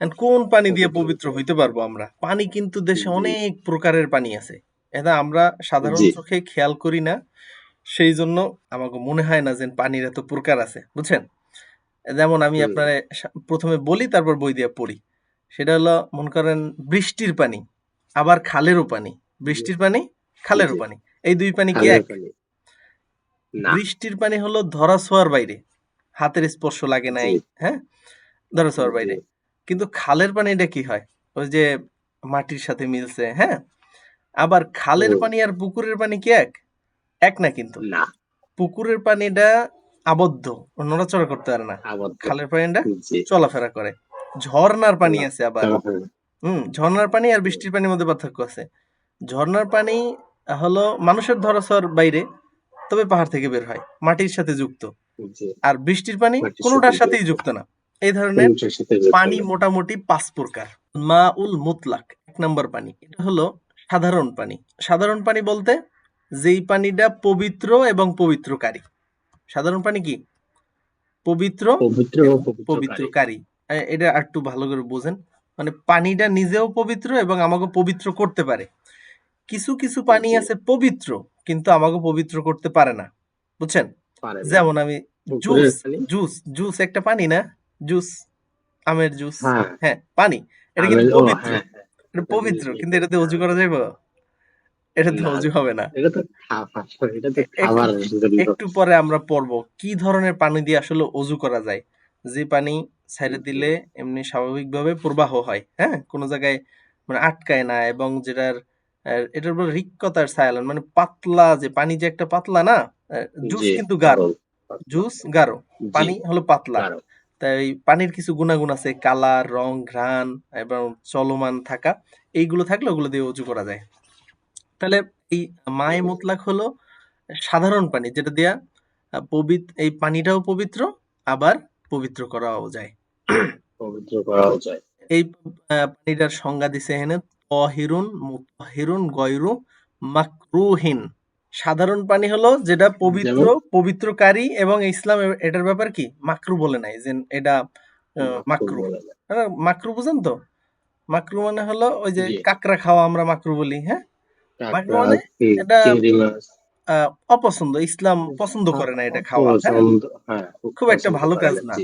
কোন পানি দিয়ে পবিত্র। হইতে পারব আমরা? পানি কিন্তু দেশে অনেক প্রকারের পানি আছে। এটা আমরা সাধারণ চোখে খেয়াল করি না। সেই জন্য আমাকে মনে হয় না যে পানির এত প্রকার আছে। বুঝছেন? যেমন আমি আপনার প্রথমে বলি তারপর বই দিয়ে পড়ি। সেটা হলো মনে করেন বৃষ্টির পানি আবার খালেরও পানি। বৃষ্টির পানি খালেরও পানি। এই দুই পানি কি এক? বৃষ্টির পানি হলো ধরা ছোঁয়ার বাইরে। হাতের স্পর্শ লাগে নাই হ্যাঁ? ধরা ছোঁয়ার বাইরে। কিন্তু খালের পানিটা কি হয়? ওই যে মাটির সাথে মিলছে হ্যাঁ? আবার খালের পানি আর পুকুরের পানি কি এক? এক না কিন্তু? না। পুকুরের পানিটা আবদ্ধ নড়াচড়া করতে পারে না। খালের পানিটা চলাফেরা করে। ঝর্ণার পানি আছে আবার। হুম ঝর্ণার পানি আর বৃষ্টির পানির মধ্যে পার্থক্য আছে। ঝর্ণার পানি হলো মানুষের ধরাছোঁয়ার বাইরে তবে পাহাড় থেকে বের হয় মাটির সাথে যুক্ত। আর বৃষ্টির পানি কোনোটার সাথেই যুক্ত না। এই ধরনের পানি মোটামুটি পাঁচ প্রকার। মা উল মুতলাক এক নম্বর পানি। এটা হলো সাধারণ পানি। সাধারণ পানি বলতে যেই পানিটা পবিত্র এবং পবিত্রকারী। সাধারণ পানি কি? পবিত্র পবিত্রকারী। এটা একটু ভালো করে বোঝেন। মানে পানিটা নিজেও পবিত্র এবং আমাকে পবিত্র করতে পারে। কিছু কিছু পানি আছে পবিত্র কিন্তু আমাকে পবিত্র করতে পারে না। বুঝছেন? যেমন আমি জুস জুস জুস একটা পানি না? জুস আমের জুস হ্যাঁ। হ্যাঁ পানি। এটা কিন্তু পবিত্র। হ্যাঁ হ্যাঁ। এটা পবিত্র কিন্তু এটাতে অজু করা যাবে এটাতে না অজু হবে না। একটু পরে আমরা পড়ব কি ধরনের পানি দিয়ে আসলে অজু করা যায়? যে পানি ছাইড়ে দিলে এমনি স্বাভাবিকভাবে প্রবাহ হয় হ্যাঁ? কোনো জায়গায় মানে আটকায় না এবং যেটার এটার উপর রিক্কতার সায়ালন মানে পাতলা যে পানি যে একটা পাতলা না জুস কিন্তু গাঢ়। জুস গাঢ় পানি হলো পাতলা। তাই পানির কিছু গুণাগুণ আছে কালার রং ঘ্রাণ এবং চলমান থাকা। এইগুলো থাকলে ওগুলো দিয়ে অজু করা যায়। তাহলে এই মায়ে মুতলাক হলো সাধারণ পানি যেটা দিয়া পবিত্র এই পানিটাও পবিত্র আবার পবিত্র করাও যায়। পবিত্র করাও যায়। এই পানিটার সংজ্ঞা দিছে এখানে তহিরুন মুতাহিরুন গয়রু মাকরুহিন। সাধারণ পানি হলো যেটা পবিত্র পবিত্রকারী এবং ইসলাম এটার ব্যাপার কি? মাকরু বলে নাই যে এটা মাকরু হ্যাঁ, মাকরু বুঝেন তো? মাকরু মানে হলো ওই যে কাকড়া খাওয়া আমরা মাকরু বলি হ্যাঁ? মাকরু মানে এটা অপছন্দ ইসলাম পছন্দ করে না এটা খাওয়া হ্যাঁ? হ্যাঁ খুব একটা ভালো কাজ না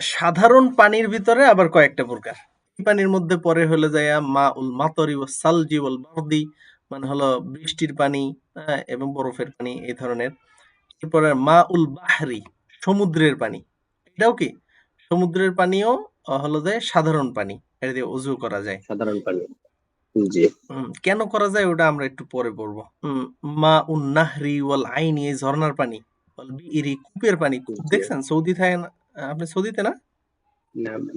সাধারণ পানির ভিতরে আবার কয়েকটা প্রকার। পানির মধ্যে পরে হলো যায় মা উল মাতরি ও সালজি ওয়াল বারদি মানে হলো বৃষ্টির পানি হ্যাঁ, এবং বরফের পানি এই ধরনের। এরপরে মা উল বাহরি সমুদ্রের পানি। এটাও কি? সমুদ্রের পানিও হলো যে সাধারণ পানি এটা দিয়ে অজু করা যায়। সাধারণ পানি জি। কেন করা যায় ওটা আমরা একটু পরে পড়ব মা উন নাহরি ওয়াল আইনি এই ঝর্ণার পানি ওয়াল বিইরি কূপের পানি। কূপ দেখছেন? সৌদি থাকে না আপনি সৌদিতে না?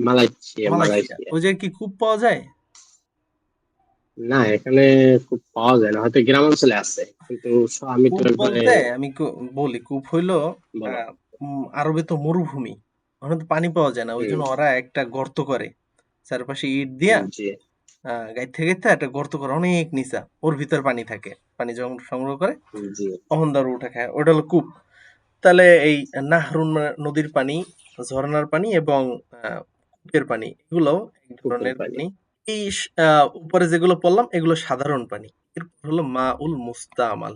মালয়েশিয়া ওই যে কি কূপ পাওয়া যায়? না এখানে খুব পাওয়া যায় না হয়তো গ্রাম অঞ্চলে আছে কিন্তু আমি তো বলতে আমি বলি কূপ হইল আরবে তো মরুভূমি ওখানে তো পানি পাওয়া যায় না ওই জন্য ওরা একটা গর্ত করে চারপাশে ইট দিয়া গাইতে গাইতে একটা গর্ত করে অনেক নিচা ওর ভিতর পানি থাকে পানি যখন সংগ্রহ করে তার উঠে খায় ওটা হলো কূপ। তাহলে এই নাহরুন নদীর পানি ঝর্ণার পানি এবং আহ, কূপের পানি এগুলো এক ধরনের পানি। এই স- আহ, উপরে যেগুলো পড়লাম এগুলো সাধারণ পানি এরপর হলো মা উল মুস্তামাল।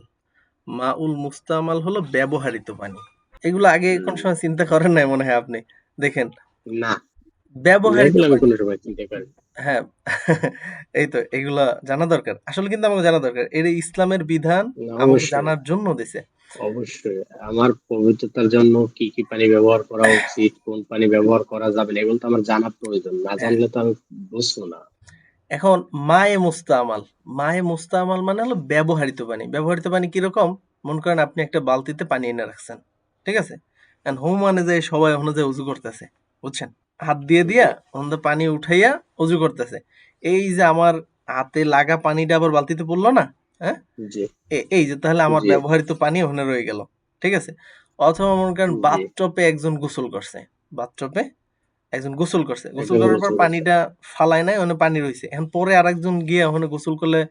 মা উল মুস্তামাল হলো ব্যবহারিত পানি এগুলো আগে কোন হুম, সময় চিন্তা করেন নাই মনে হয় আপনি? দেখেন। না। ব্যবহারিত এগুলো আমি পানি কোনো সময় চিন্তা করি হ্যাঁ। এই তো এগুলা জানা দরকার। আসলে কিন্তু আমাকে জানা দরকার। এটা ইসলামের বিধান না, আমাকে অবশ্যই। জানার জন্য দিছে। অবশ্যই। আমার পবিত্রতার জন্য কি কি পানি ব্যবহার করা উচিত কোন পানি ব্যবহার করা যাবে না এগুলো তো আমার জানা প্রয়োজন। না হ্যাঁ জানলে তো আমি বুঝব না। এখন মায়ে মুস্তামাল। মায়ে মুস্তামাল মানে হলো ব্যবহৃত পানি। ব্যবহৃত পানি কীরকম? মনে করেন আপনি একটা বালতিতে পানি এনে রাখছেন ঠিক আছে? এখন হোম মানে যে সবাই ওখানে যে উজু করতেছে বুঝছেন? হাত দিয়ে দিয়া ওখানে পানি উঠাইয়া উজু করতেছে। এই যে আমার হাতে লাগা পানিটা আবার বালতিতে পড়ল না হ্যাঁ? এই যে তাহলে আমার ব্যবহৃত পানি ওখানে রয়ে গেল ঠিক আছে? অথবা মনে করেন বাথটপে একজন গোসল করছে বাথটপে একজন গোসল করছে। গোসল করার পর পানিটা ফালায় নাই ওখানে পানি রয়েছে এখন পরে আরেকজন গিয়ে ওখানে গোসল করলে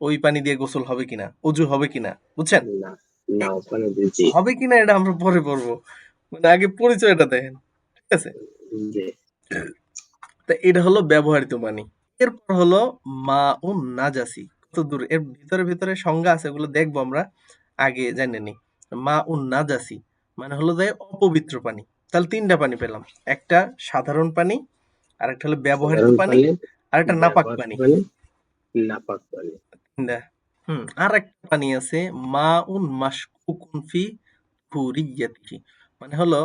ওই পানি দিয়ে গোসল হবে কিনা অজু হবে কিনা বুঝছেন? হবে কিনা এটা আমরা পরে পড়ব মানে আগে পরিচয়টা দেখেন ঠিক আছে? তা এটা হলো ব্যবহৃত পানি এরপর হলো মা ও নাজাসি। কত দূর? এর ভিতরে ভিতরে সংজ্ঞা আছে এগুলো দেখব আমরা। আগে জেনে নিই মা ও নাজাসি মানে হলো যে অপবিত্র পানি। তাহলে তিনটা পানি পেলাম। একটা সাধারণ পানি আর একটা হলো ব্যবহৃত সাধারণ পানি আর একটা নাপাক পানি। নাপাক পানি। হুম আর একটা পানি আছে মা উন মাশকুকুন ফি হুরিয়াতিহি মানে হলো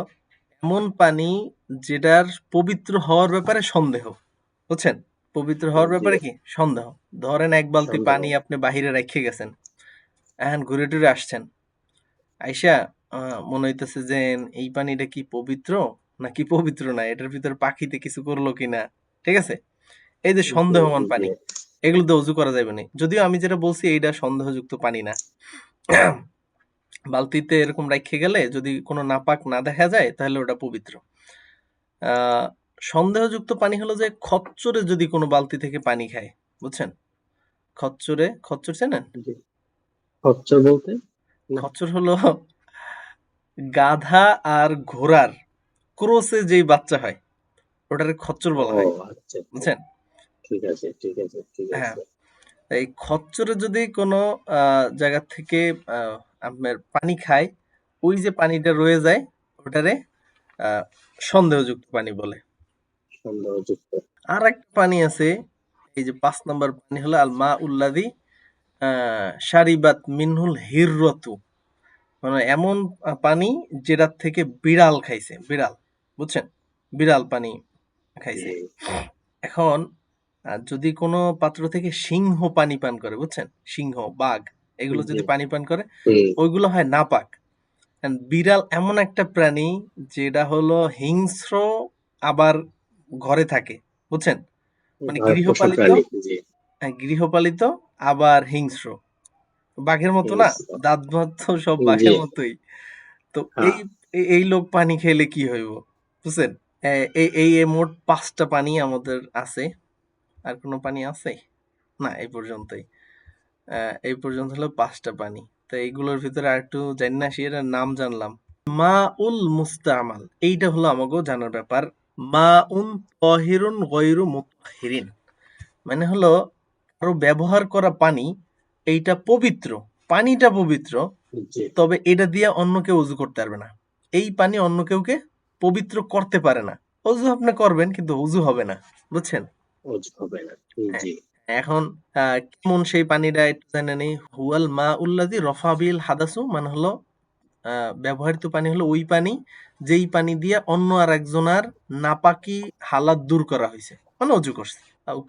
এমন পানি যেটার পবিত্র হওয়ার ব্যাপারে সন্দেহ বুঝছেন? পবিত্র হওয়ার ব্যাপারে কি? সন্দেহ। ধরেন এক বালতি পানি আপনি বাহিরে রেখে গেছেন এখন ঘুরে টুরে আসছেন। আইসা মনে হইতেছে যে এই পানিটা কি পবিত্র? নাকি পবিত্র না? এটার ভিতরে পাখিতে কিছু করল কিনা? ঠিক আছে? এই যে সন্দেহমান পানি এগুলো এগুলোতে অজু করা যাবে না। যদিও আমি যেটা বলছি এইটা সন্দেহযুক্ত পানি না। বালতিতে এরকম রাখে গেলে যদি কোনো নাপাক না দেখা যায় তাহলে ওটা পবিত্র। আহ সন্দেহযুক্ত পানি হলো যে খচ্চরে যদি কোনো বালতি থেকে পানি খায় বুঝছেন? খচ্চরে খচ্চর চেনেন। খচ্চর বলতে? খচ্চর হলো গাধা আর ঘোড়ার ক্রোসে যেই বাচ্চা হয় ওটারে খচ্চর বলা হয়। আচ্ছা বুঝছেন? ঠিক আছে ঠিক আছে ঠিক হ্যাঁ। এই খচ্চরে যদি কোনো জায়গা থেকে আপনার পানি খায় ওই যে পানিটা রয়ে যায় ওটারে আহ, সন্দেহযুক্ত পানি বলে। সন্দেহযুক্ত। আর একটা পানি আছে এই যে পাঁচ নম্বর পানি হলো আল মা উল্লাদি সারিবাত মিনহুল হিররতু। মানে এমন পানি যেটার থেকে বিড়াল খাইছে বিড়াল বুঝছেন? বিড়াল পানি খাইছে। এখন যদি কোনো পাত্র থেকে সিংহ পানি পান করে বুঝছেন? সিংহ বাঘ এগুলো যদি পানি পান করে ওইগুলো হয় নাপাক। বিড়াল এমন একটা প্রাণী যেটা হলো হিংস্র আবার ঘরে থাকে বুঝছেন? মানে গৃহপালিত হ্যাঁ, গৃহপালিত আবার হিংস্র। বাঘের মতো না? দাঁত ভাত তো সব বাঘের মতোই। তো হ্যাঁ। এই এই- লোক পানি খেলে কি হইব? বুঝছেন? এই এই মোট পাঁচটা পানি আমাদের আছে। আর কোনো পানি আছে? না এই পর্যন্তই। এই পর্যন্ত হলো পাঁচটা পানি। তো এইগুলোর ভিতরে আর একটু জানি না সে নাম জানলাম। মা উল মুস্তামাল। এইটা হলো আমাকেও জানার ব্যাপার। মা উন তহিরুন গৈরু মুতাহিরিন। মানে হলো আরও ব্যবহার করা পানি এইটা পবিত্র পানিটা পবিত্র তবে এটা দিয়ে অন্য কেউ উজু করতে পারবে না। এই পানি অন্য কেউকে পবিত্র করতে পারে না। উজু আপনি করবেন কিন্তু উজু হবে না বুঝছেন? ওজ হবে না জি। এখন কেমন সেই পানিটা একটু জেনে নেই। হুয়াল মা উল্লাদি রফাবিল হাদাসু মানে হলো আহ, ব্যবহৃত পানি হলো ওই পানি যেই পানি দিয়ে অন্য আর একজনার নাপাকি হালাত দূর করা হয়েছে মানে অজু করছে।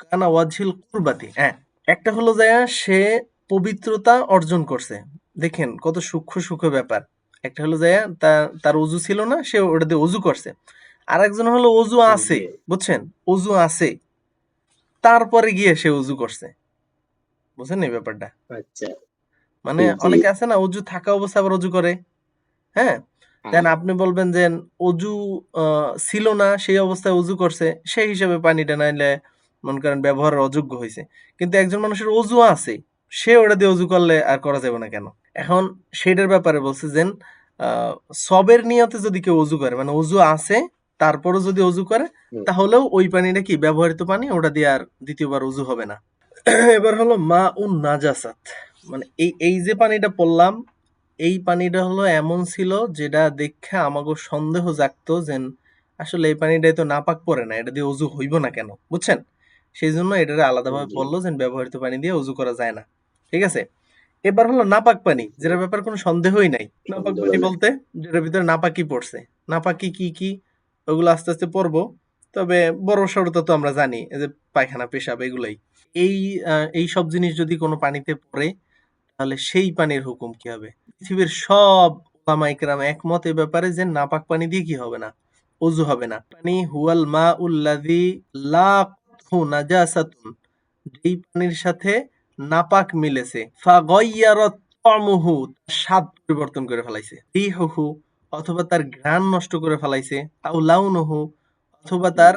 কানা ওয়াজহিল কুরবাতি হ্যাঁ। একটা হলো যে সে পবিত্রতা অর্জন করছে। দেখেন কত সূক্ষ্ম সূক্ষ্ম ব্যাপার। একটা হলো যে তার তার অজু ছিল না সে ওটা দিয়ে অজু করছে। আর একজন হলো অজু আছে বুঝছেন? অজু আছে। তারপরে গিয়ে সে উজু করছে। বুঝছেন এই ব্যাপারটা? আচ্ছা। মানে অনেকে আছে না অজু থাকা অবস্থা আবার অজু করে। হ্যাঁ? দেন আপনি বলবেন যে অজু আহ, ছিল না সেই অবস্থায় অজু করছে সেই হিসাবে পানিটা নাইলে মনে করেন ব্যবহারের অযোগ্য হয়েছে কিন্তু একজন মানুষের অজু আছে। সে ওটা দিয়ে অজু করলে আর করা যাবে না কেন? এখন সেটার ব্যাপারে বলছে যে সবের নিয়তে যদি কেউ অজু করে মানে অজু আছে তারপরও যদি অজু করে তাহলেও ওই পানিটা কি ব্যবহৃত পানি ওটা দিয়ে আর দ্বিতীয়বার অজু হবে না। এবার হলো মা উন নাজাসাত। মানে এই এই যে পানিটা পড়লাম এই পানিটা হলো এমন ছিল যেটা দেখে আমাকে সন্দেহ জাগতো যে আসলে এই পানিটাই তো নাপাক পড়ে না এটা দিয়ে অজু হইব না কেন? বুঝছেন? সেই জন্য এটারে আলাদাভাবে। বলল যে ব্যবহৃত পানি দিয়ে অজু করা যায় না। ঠিক আছে? এবার হলো নাপাক পানি যেটার ব্যাপারে কোনো সন্দেহই নাই। নাপাক পানি বলতে যেটার ভিতরে নাপাকি পড়ছে। নাপাকি কি কি ওগুলো আস্তে আস্তে পড়ব। তবে বড় সড়তা তো আমরা জানি এই যে পায়খানা পেশাব এগুলাই। এই এই সব জিনিস যদি কোনো পানিতে পড়ে তাহলে সেই পানির হুকুম কি হবে? পৃথিবীর সব ওলামা ইকরাম একমত এ ব্যাপারে যে নাপাক পানি দিয়ে কি হবে না? অজু হবে না। পানি হুয়াল মা উল্লাযী লা নাজাসাতুন। যেই পানির সাথে নাপাক মিলেছে। স্বাদ পরিবর্তন করে ফেলাইছে। অথবা তার ঘ্রাণ নষ্ট করে ফেলাইছে। অথবা তার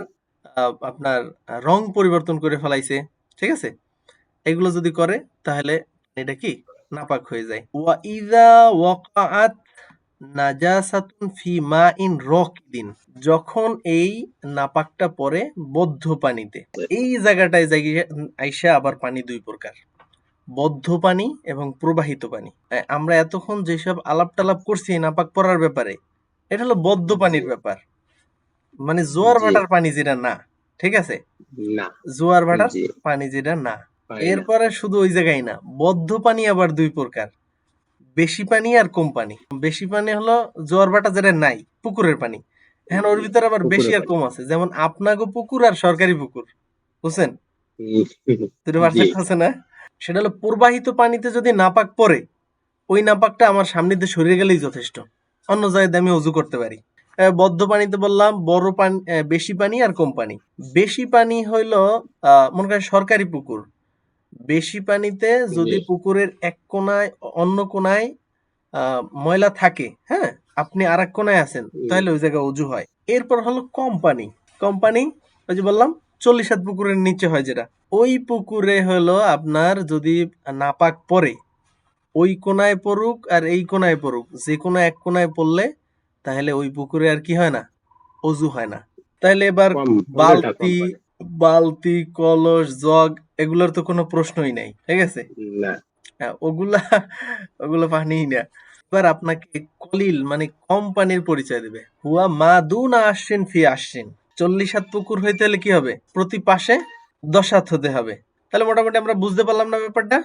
আপনার রং পরিবর্তন করে ফেলাইছে। ঠিক আছে? এগুলো যদি করে, তাহলে এটা কি? নাপাক হয়ে যায়। ওয়া ইযা ওয়াকাআত নাজাসাতুন ফি মা রকিদিন। যখন এই নাপাকটা পড়ে বদ্ধ পানিতে। এই জায়গাটায় জায়গা আইসা আবার পানি দুই প্রকার। বদ্ধ পানি এবং প্রবাহিত পানি আমরা এতক্ষণ যেসব আলাপ টালাপ করছি নাপাক পড়ার ব্যাপারে এটা হলো বদ্ধ পানির ব্যাপার। মানে জোয়ার ভাটার পানি যেটা না ঠিক আছে? না। জোয়ার ভাটার পানি যেটা না। এরপরে শুধু ওই জায়গায় না বদ্ধ পানি আবার দুই প্রকার। বেশি পানি আর কম পানি। বেশি পানি হলো জোয়ার ভাটা যেটা নাই পুকুরের পানি। এখন ওর ভিতরে আবার বেশি আর কম আছে। যেমন আপনাগো পুকুর আর সরকারি পুকুর বুঝছেন? দুটো পার্থক্য আছে না? সেটা হলো প্রবাহিত পানিতে যদি নাপাক পড়ে ওই নাপাকটা আমার সামনে দিয়ে সরিয়ে গেলেই যথেষ্ট। অন্য জায়গায় আমি অজু করতে পারি। বদ্ধ পানিতে বললাম বড় পানি বেশি পানি আর কম পানি। বেশি পানি হইল মনে করেন সরকারি পুকুর। বেশি পানিতে যদি পুকুরের এক কোনায় অন্য কোনায় ময়লা থাকে হ্যাঁ? আপনি আর এক কোনায় আছেন তাহলে ওই জায়গায় উজু হয়। এরপর হলো কম পানি। কম পানি ওই যে বললাম চল্লিশ হাত পুকুরের নিচে হয় যেটা। ওই পুকুরে হলো আপনার যদি নাপাক পড়ে ওই কোনায় পড়ুক আর এই কোনায় পড়ুক যে কোনো এক কোনায় পড়লে তাহলে ওই পুকুরে আর কি হয় না? অজু হয় না। তাহলে এবার বালতি বালতি কলস জগ এগুলোর তো কোনো প্রশ্নই নাই ঠিক আছে? হ্যাঁ, ওগুলা ওগুলো পানিই না। এবার আপনাকে কলিল মানে কম পানির পরিচয় দেবে। হুয়া মা দুনা আসছেন ফি আসছেন চল্লিশ হাত পুকুর হইতে হলে কি হবে? প্রতি পাশে দশ হাত হতে হবে। তাহলে মোটামুটি আমরা বুঝতে পারলাম না ব্যাপারটা?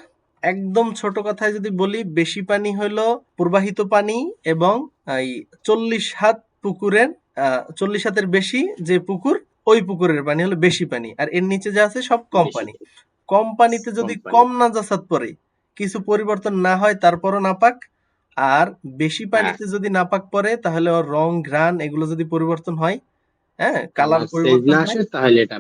একদম ছোট কথায় যদি বলি বেশি পানি হলো প্রবাহিত পানি এবং এই চল্লিশ হাত পুকুরের চল্লিশ হাতের বেশি যে পুকুর ওই পুকুরের পানি হলো বেশি পানি। আর এর নিচে যা আছে সব কম। পানি। কম পানিতে যদি কম। কম নাজাসাত পড়ে কিছু পরিবর্তন না হয় তারপরও নাপাক। আর বেশি পানিতে যদি নাপাক পরে তাহলে ওর রং ঘ্রাণ এগুলো যদি পরিবর্তন হয় হ্যাঁ কালার পরিবর্তন না আসে তাহলে এটা